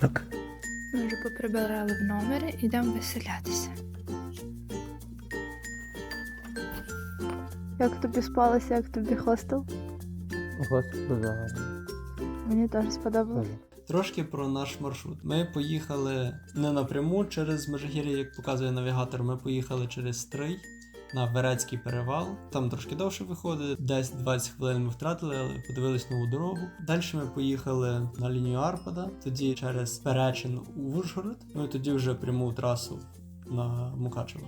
ранок. Ми вже поприбирали в номері, йдемо веселятися. Як тобі спалося, як тобі хостел? Господи, дуже гарно. Мені теж сподобалось. Трошки про наш маршрут. Ми поїхали не напряму через Межигір'я, як показує навігатор. Ми поїхали через Стрий на Верецький перевал. Там трошки довше виходить, десь 20 хвилин ми втратили, але подивились нову дорогу. Далі ми поїхали на лінію Арпада, тоді через Перечин у Ужгород. Ну і тоді вже пряму трасу на Мукачево.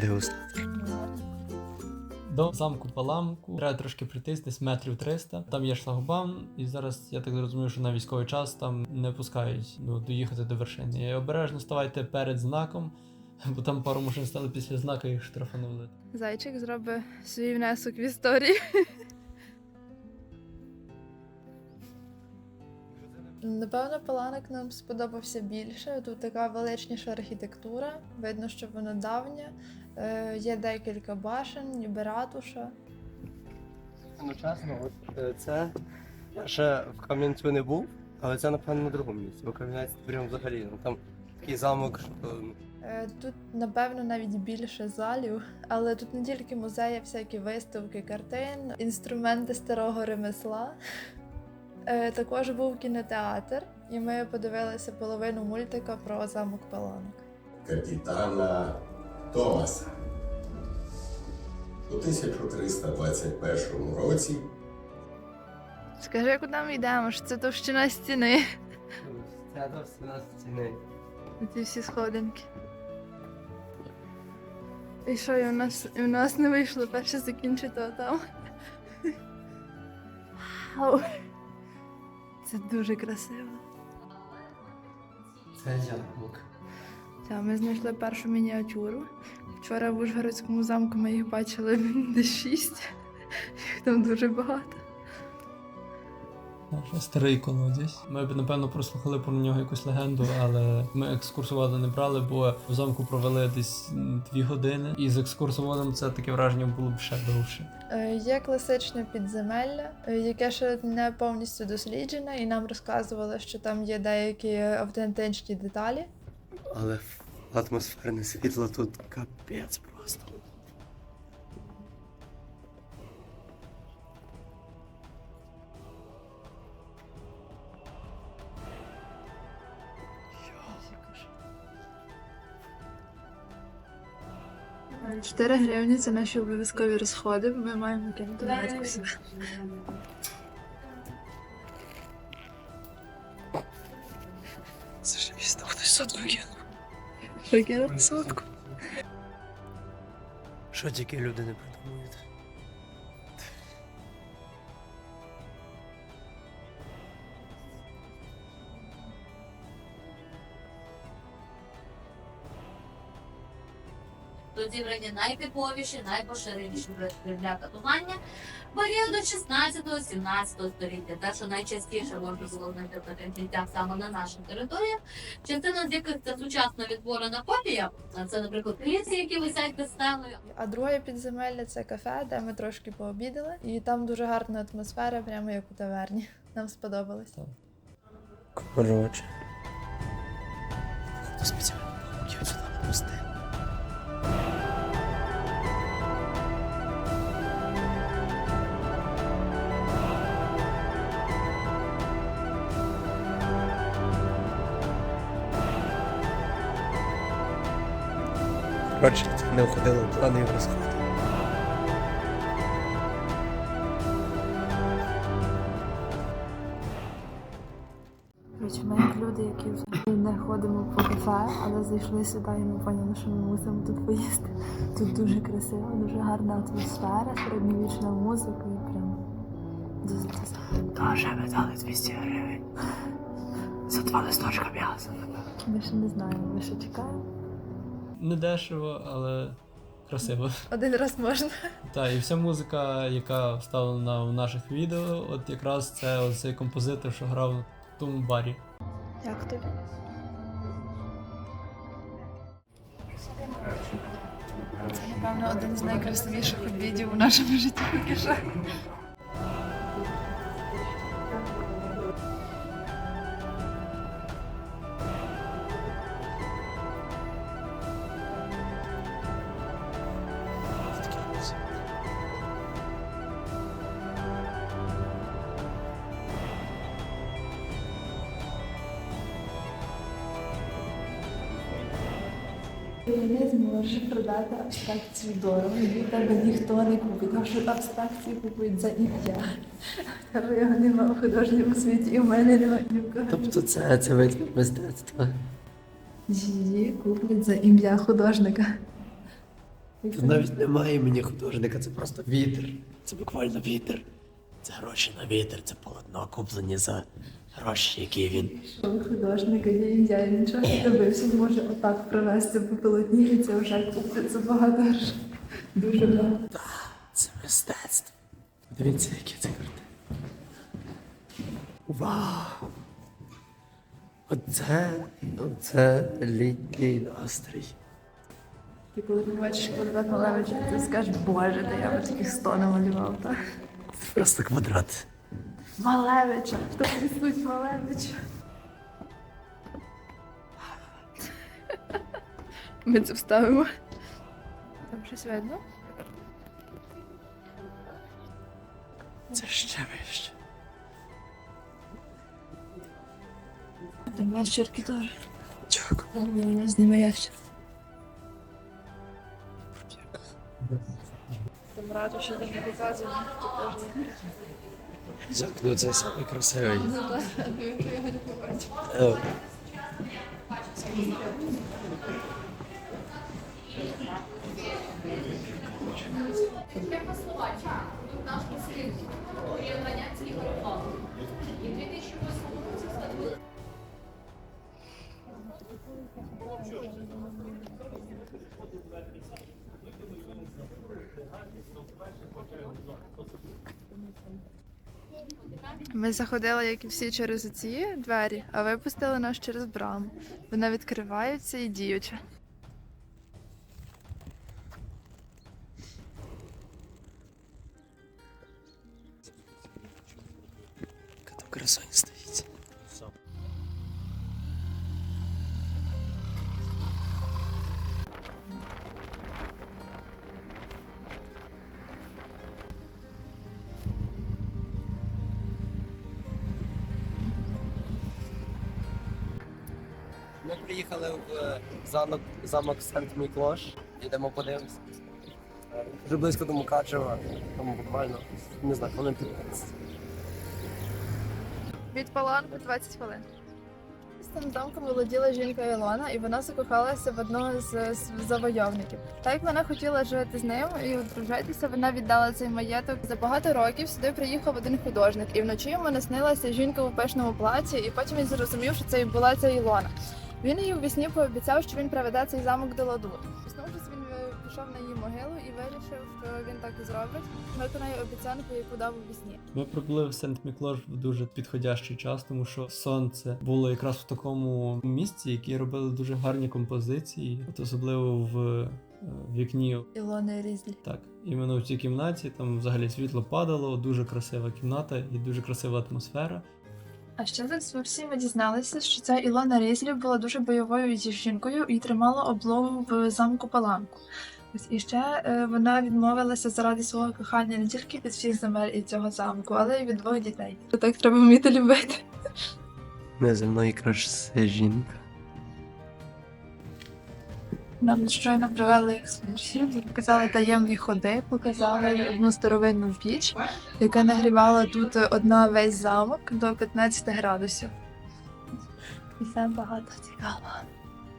Дегустатор. До замку Паламку треба трошки десь метрів 300. Там є шлагбаум, і зараз я так розумію, що на військовий час там не пускають ну, доїхати до вершини. І обережно ставайте перед знаком, бо там пару машин стали після знака і їх штрафанули. Зайчик зробить свій внесок в історію. Напевно, Паланик нам сподобався більше. Тут така величніша архітектура. Видно, що воно давнє. Е, є декілька башен, ніби ратуша. Ну чесно, от е, це я ще в Кам'янцю не був, але це напевно на другому місці, бо Кам'янець прям взагалі. Ну там такий замок, що ну, Е, Тут, напевно, навіть більше залів, але тут не тільки музеї, а всякі виставки картин, інструменти старого ремесла. Е, Також був кінотеатр, і ми подивилися половину мультика про замок Паланок. капітана Томаса. У 1321 році Скажи, куди ми йдемо? Що це товщина стіни? це досить нас ціни. Ці всі сходинки. І що, і у нас, і у нас не вийшло перше закінчити там. Вау! Це дуже красиво. Це ярмарок. Та, ми знайшли першу мініатюру. Вчора в Ужгородському замку ми їх бачили десь шість. Їх там дуже багато. Наш старий колодязь. Ми б напевно прослухали про нього якусь легенду, але ми екскурсовода не брали, бо в замку провели десь дві години. І з екскурсоводом це таке враження було б ще довше. Е, Є класичне підземелля, е, яке ще не повністю досліджене, і нам розказували, що там є деякі автентичні деталі. Але атмосферне світло тут капець просто. Чотири гривні це наші обов'язкові розходи, бо ми маємо кинути на. Це ж місто хтось сотку Прикинь? Сотку. Що тільки люди не придумують. Тут зібрані найтиповіші, найпоширеніші для катування періоду 16-17 століття. Те, що найчастіше можна було знайти в таких місцях саме на наших територіях. Частина з яких це сучасно відтворена копія, це, наприклад, кліці, які висять під стелею. А друге підземелля це кафе, де ми трошки пообідали, і там дуже гарна атмосфера, прямо як у таверні. Нам сподобалось. Коротше. Хто спеціально хотів сюди пусти. Це не входило в плани і розходи. Ми як люди, які взагалі не ходимо по кафе, але зайшли сюди і ми поняли, що ми мусимо тут поїсти. Тут дуже красиво, дуже гарна атмосфера, середньовічна музика і прям дуже ми дали 200 гривень. За два листочка м'яса. Ми ще не знаємо, ми ще чекаємо. Не дешево, але красиво. Один раз можна. Та і вся музика, яка вставлена в наших відео, от якраз це оцей композитор, що грав в тому барі. Як тобі? Це, напевно, один з найкрасивіших обідів у нашому житті поки що. Не зможеш продати абстракцію дорого, і тебе ніхто не купить, тому що абстракції купують за ім'я. Тебе його нема в художньому світі, і в мене немає ні в кого. Тобто це, це вид мистецтва. Її куплять за ім'я художника. Тут навіть немає мені художника, це просто вітер. Це буквально вітер. Це гроші на вітер, це полотно куплені за гроші, які він. Що у художника є нічого не добився, може отак провести по полотні, і це вже купить за багато грошей. Дуже багато. Це мистецтво. Дивіться, які це картини. Вау! Оце, оце літній настрій. Ти коли побачиш квадрат Малевича, ти скажеш, боже, та я би таких сто намалював, так? Це просто квадрат. Малевича, хто присуть Малевича? Ми це вставимо. Там щось видно? Це ще вище. Там ящерки теж. Дякую. Зніми ящер. Там раду, що не показує. Ну це саме красивий. Побачив. Е, Ми заходили, як і всі, через ці двері, а випустили нас через браму. Вона відкривається і діюча. Яка приїхали в е, замок, замок Сент-Міклош. Йдемо подивимося. Е, Дуже близько до Мукачева, тому буквально, не знаю, хвилин 15. Від Паланку 20 хвилин. З цим замком володіла жінка Ілона, і вона закохалася в одного з, завойовників. Так як вона хотіла жити з ним і одружитися, вона віддала цей маєток. За багато років сюди приїхав один художник, і вночі йому наснилася жінка у пишному платі, і потім він зрозумів, що це і була ця Ілона. Він їй у вісні пообіцяв, що він приведе цей замок до ладу. Проснувшись, він е, пішов на її могилу і вирішив, що він так і зробить. Виконає обіцянку, яку дав у вісні. Ми прибули в Сент Міклош в дуже підходящий час, тому що сонце було якраз в такому місці, які робили дуже гарні композиції, от особливо в е, вікні. Ілона Різлі. Так, іменно в цій кімнаті там взагалі світло падало, дуже красива кімната і дуже красива атмосфера. А ще зараз екскурсії ми дізналися, що ця Ілона Різлі була дуже бойовою жінкою і тримала облогу в замку Паланку. Ось і ще е, вона відмовилася заради свого кохання не тільки від всіх земель і цього замку, але й від двох дітей. Так треба вміти любити. Неземної краси жінка. Нам щойно провели екскурсію, показали таємні ходи, показали одну старовинну піч, яка нагрівала тут одна весь замок до 15 градусів. І це багато цікавого.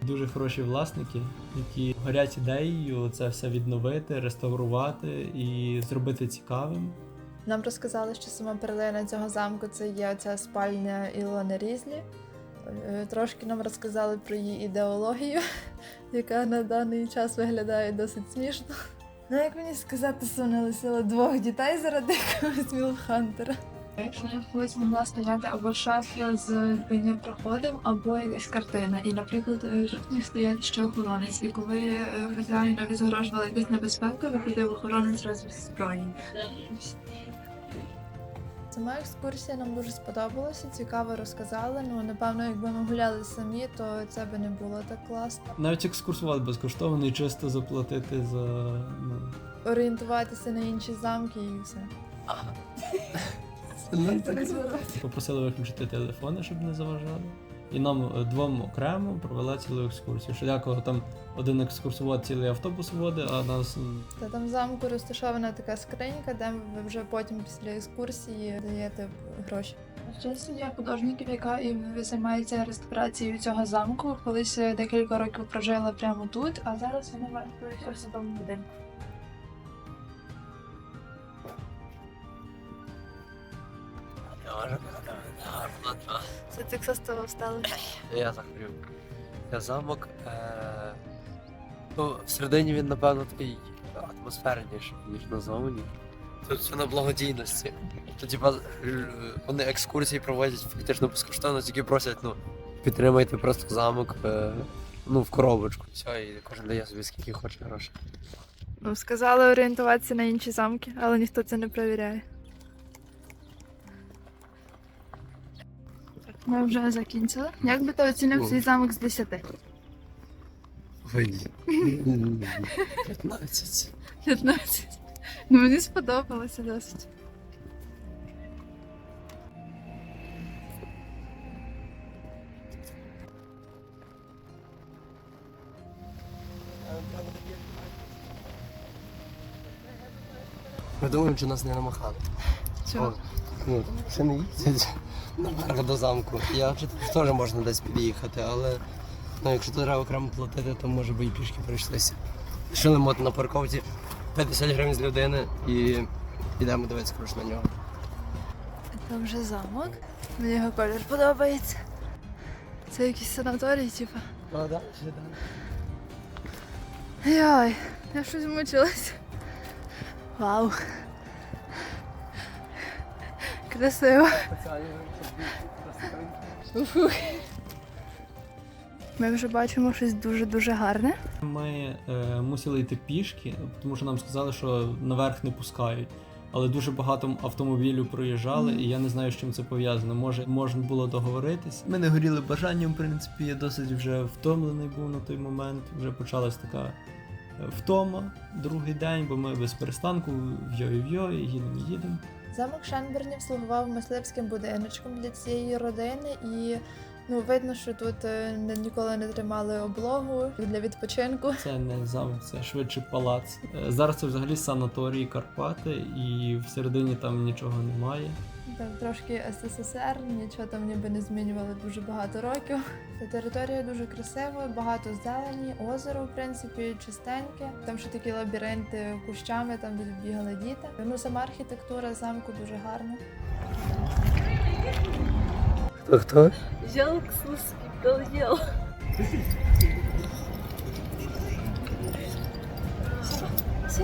Дуже хороші власники, які горять ідеєю це все відновити, реставрувати і зробити цікавим. Нам розказали, що сама перлина цього замку це є оця спальня Ілони Різлі. Е, Трошки нам розказали про її ідеологію, яка на даний час виглядає досить смішно. Ну, як мені сказати, сумно лишила двох дітей заради якогось мілхантера. Якщо я колись могла стояти або шафля з війни проходом, або якась картина. І, наприклад, е, тут стояти ще охоронець. І коли е, хазяїнові загрожувала якась небезпека, виходив охоронець зі зброєю. Сама екскурсія нам дуже сподобалася, цікаво розказали. Ну, напевно, якби ми гуляли самі, то це би не було так класно. Навіть екскурсуват безкоштовний, чисто заплатити за. Ну, Орієнтуватися на інші замки і все. Попросили виключити телефони, щоб не заважали. І нам е, двом окремо провела цілу екскурсію. Що дякую, там один екскурсовод цілий автобус водить, а нас Та там в замку розташована така скринька, де ви вже потім після екскурсії даєте гроші. Ще сім'я художників, яка і займається реставрацією цього замку. Колись е, декілька років прожила прямо тут, а зараз вони мешкають ось у тому будинку. Це тих з того встали. Я захворів. Я замок. Е... Ну, всередині він, напевно, такий атмосферніший, ніж назовні. Тут все на благодійності. Тут, типа, е, вони екскурсії проводять фактично безкоштовно, тільки просять, ну, підтримайте просто замок е... ну, в коробочку. Все, і кожен дає собі скільки хоче грошей. Ну, сказали орієнтуватися на інші замки, але ніхто це не перевіряє. Ми вже закінчили. Як би ти оцінив свій замок з 10? Вийді. 15. 15. Ну мені сподобалося досить. Ми думаємо, чи нас не намахали. Чого? О, Ну, ще не їздять наверх до замку. Я теж можна десь під'їхати, але ну, якщо тут треба окремо платити, то може би і пішки прийшлися. Лишили мод на парковці 50 гривень з людини і йдемо дивитися коротше, на нього. Там вже замок. Мені його колір подобається. Це якийсь санаторій, типу. Ну, да, ще да. Йой, я щось мучилась. Вау. Красиво. Ми вже бачимо щось дуже-дуже гарне. Ми е, мусили йти пішки, тому що нам сказали, що наверх не пускають. Але дуже багато автомобілів проїжджали, і я не знаю, з чим це пов'язано. Може, можна було договоритись. Ми не горіли бажанням, в принципі, я досить вже втомлений був на той момент. Вже почалась така е, втома другий день, бо ми без перестанку вйо-вйо, їдемо, їдемо. Замок Шенбернів слугував мисливським будиночком для цієї родини, і ну видно, що тут е, не- ніколи не тримали облогу для відпочинку. Це не замок, це швидше палац. Е, Зараз це взагалі санаторій Карпати, і всередині там нічого немає. Там трошки СССР, нічого там ніби не змінювали дуже багато років. Та територія дуже красива, багато зелені, озеро, в принципі, чистеньке. Там ще такі лабіринти кущами, там де бігали діти. Ну сама архітектура замку дуже гарна. Хто кто? Взял долел. Все, Це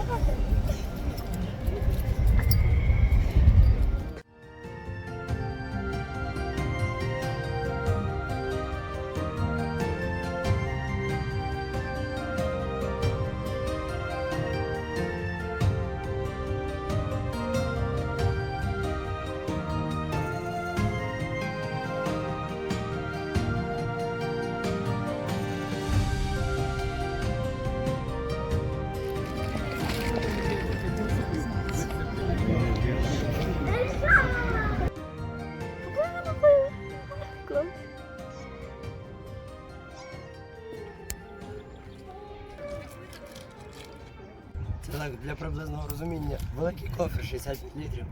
так, для приблизного розуміння. Великий кофе 65 літрів.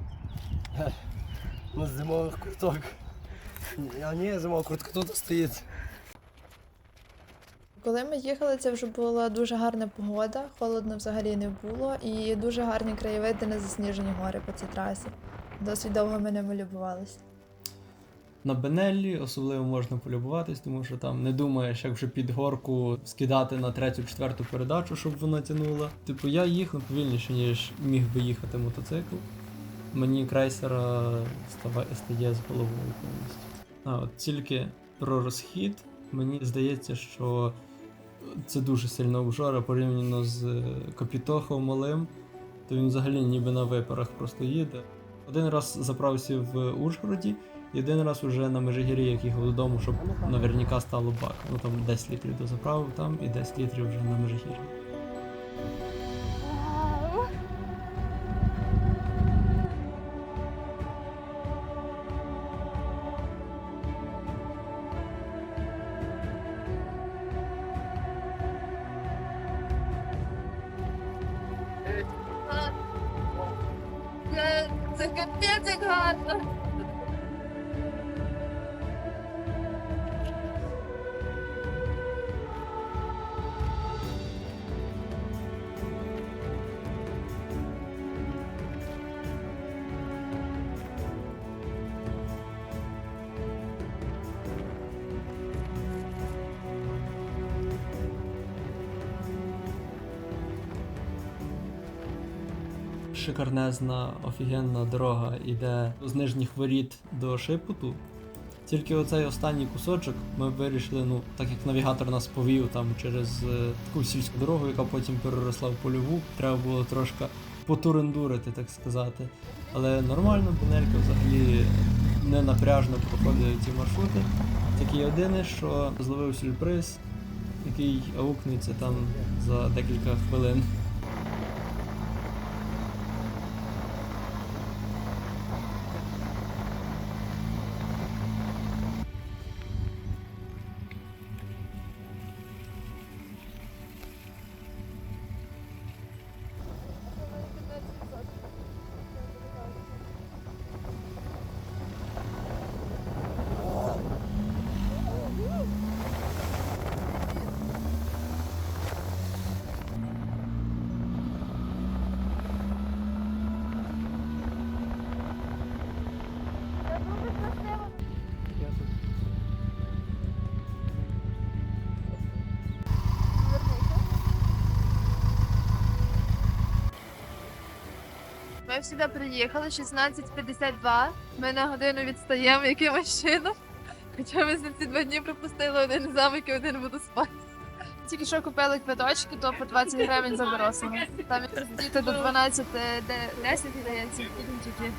Ну, з зимових курток. А ні, зимова куртка тут стоїть. Коли ми їхали, це вже була дуже гарна погода, холодно взагалі не було, і дуже гарні краєвиди на засніжені гори по цій трасі. Досить довго ми ними любувалися. На Бенеллі особливо можна полюбуватись, тому що там не думаєш, як вже під горку скидати на третю, четверту передачу, щоб вона тянула. Типу, я їхав повільніше, ніж міг би їхати мотоцикл. Мені крейсера стає з головою повністю. А от тільки про розхід, мені здається, що це дуже сильно обжора порівняно з Капітохом малим, то він взагалі ніби на випарах просто їде. Один раз заправився в Ужгороді, один раз уже на Межигірі, як їхав додому, щоб наверняка стало бак. Ну там 10 літрів дозаправив там і 10 літрів вже на Межигір'ї. Шикарнезна, офігенна дорога йде з нижніх воріт до Шипуту. Тільки оцей останній кусочок ми вирішили, ну, так як навігатор нас повів там через е, таку сільську дорогу, яка потім переросла в польову, треба було трошки потурендурити, так сказати. Але нормально, Бенелька взагалі не напряжно проходить ці маршрути. Тільки єдине, що зловив сюрприз, який аукнеться там за декілька хвилин. Ми сюди приїхали 16.52. Ми на годину відстаємо якимось чином. Хоча ми за ці два дні пропустили один замок і один водоспад. Тільки що купили квиточки, то по 20 гривень за дорослого. Там діти до 12, де 10 здається, ідемо тільки.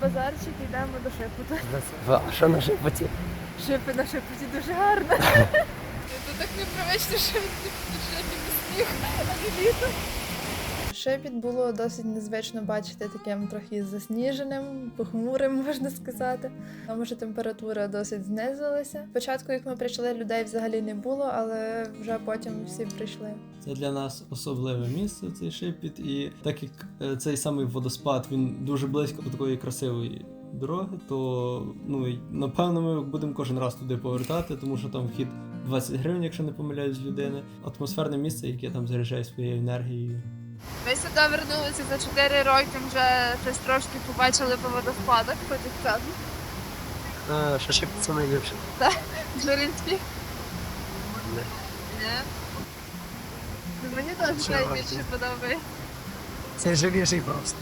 Вже і базарчик, йдемо до шепоту. А що на шепоті? Шипи на шепоті дуже гарно. Це так непривично, що він сміх, а не літо. Шепіт було досить незвично бачити таким трохи засніженим, похмурим, можна сказати. Тому що температура досить знизилася. Спочатку, як ми прийшли, людей взагалі не було, але вже потім всі прийшли. Це для нас особливе місце, цей шипіт. І так як е, цей самий водоспад він дуже близько до такої красивої дороги, то ну напевно ми будемо кожен раз туди повертати, тому що там вхід 20 гривень, якщо не помиляюсь, людини. Атмосферне місце, яке там заряджає своєю енергією. Сюди вернулися за 4 роки, вже щось трошки побачили по водоспадах, по дівчатам. А, що шипіт це найліпше. Журинські. Не. Ні. Ну, Мені теж Ще найбільше подобається. Це живіший просто.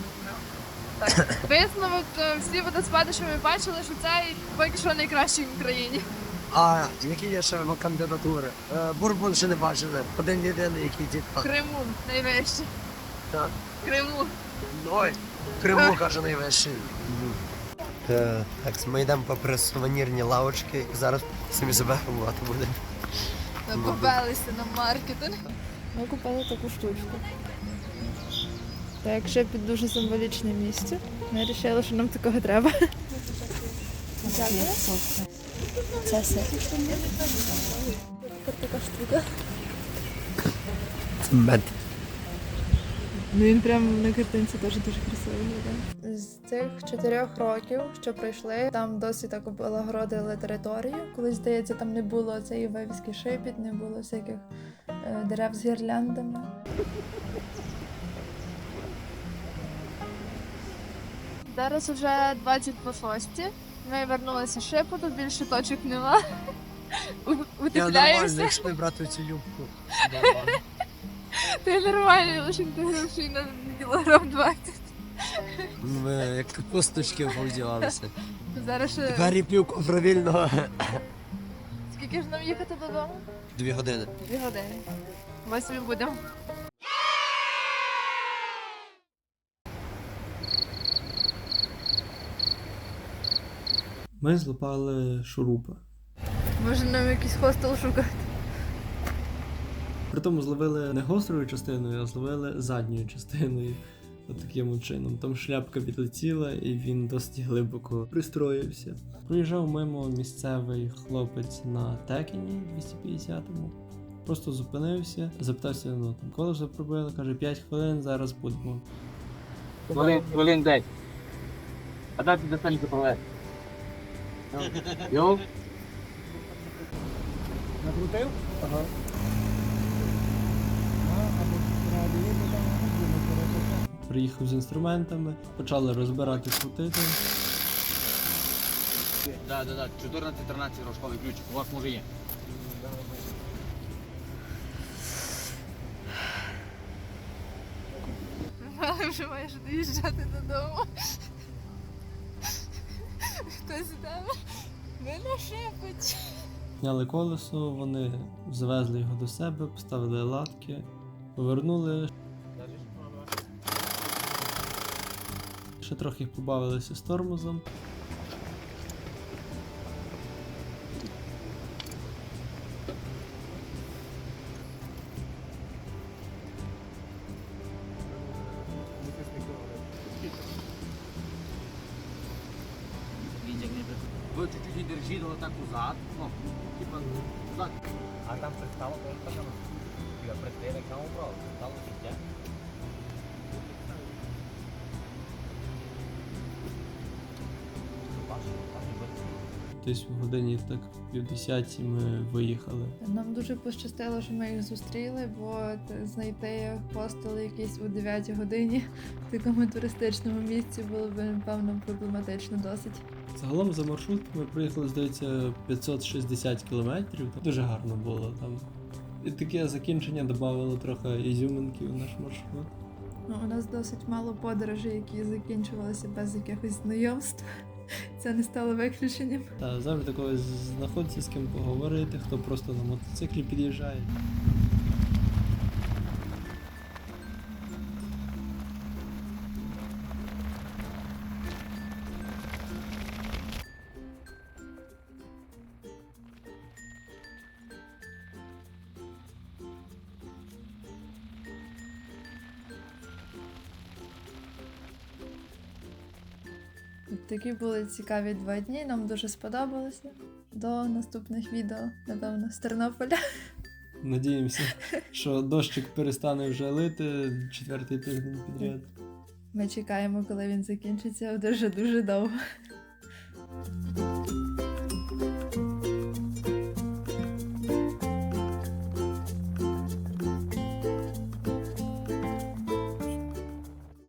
Так. Висновок, е, всі водоспади, що ми бачили, що це поки що найкращий в Україні. А які є ще ну, кандидатури? Е, Бурбон ще не бачили. Один єдиний, який В типа. Криму найвище. Так. Криму. Ой, Криму каже найвищий. Е, Так, ми йдемо попри сувенірні лавочки і зараз самі себе грабувати будемо. Ми побелися на маркетинг. Ми купили таку штучку. Так як Шепіт дуже символічне місце, ми вирішили, що нам такого треба. Це все. Така штука. Мед. Ну він прямо на картинці теж дуже красиво виглядає. З цих чотирьох років, що пройшли, там досі так облагородили територію. Колись, здається, там не було цієї вивіски шипіт, не було всяких е, дерев з гірляндами. Зараз вже 20 по 6. Ми вернулися ще тут більше точок нема. Я нормально, Утепляємося. якщо не брати цю юбку. Нормально. Ти нормально, лише ти грошей на кілограм 20. Ми як капусточки повдівалися. Зараз ще... Тепер і плюк правильно. Скільки ж нам їхати додому? Дві години. Дві години. Восьмі будемо. Ми злопали шурупа. Може нам якийсь хостел шукати? Притому зловили не гострою частиною, а зловили задньою частиною. От таким чином. Там шляпка відлетіла і він досить глибоко пристроївся. Проїжджав мимо місцевий хлопець на текені 250-му. Просто зупинився, запитався, ну там коли вже пробили, каже 5 хвилин, зараз будемо. Хвилин, хвилин 10. А дати достанеться повез. Йоу. Накрутив? Ага. Приїхав з інструментами, почали розбирати, крутити. Да, да, да. 14-13 рожковий ключик. У вас може є. Але вже маєш доїжджати додому. Хтось там мене шепить. Зняли колесо, вони завезли його до себе, поставили латки, повернули. Ще трохи побавилися з тормозом. Десь в годині так 50 ми виїхали. Нам дуже пощастило, що ми їх зустріли, бо знайти хостел якийсь у 9 годині в такому туристичному місці було б, напевно, проблематично досить. Загалом за маршрут ми проїхали, здається, 560 кілометрів. Дуже гарно було там. І таке закінчення додавало трохи ізюминки у наш маршрут. Ну, у нас досить мало подорожей, які закінчувалися без якихось знайомств. Це не стало виключенням. Та завжди когось знаходиться з ким поговорити, хто просто на мотоциклі під'їжджає. Такі були цікаві два дні. Нам дуже сподобалося. До наступних відео, напевно, з Тернополя. Надіємося, що дощик перестане вже лити четвертий тиждень підряд. Ми чекаємо, коли він закінчиться дуже дуже довго.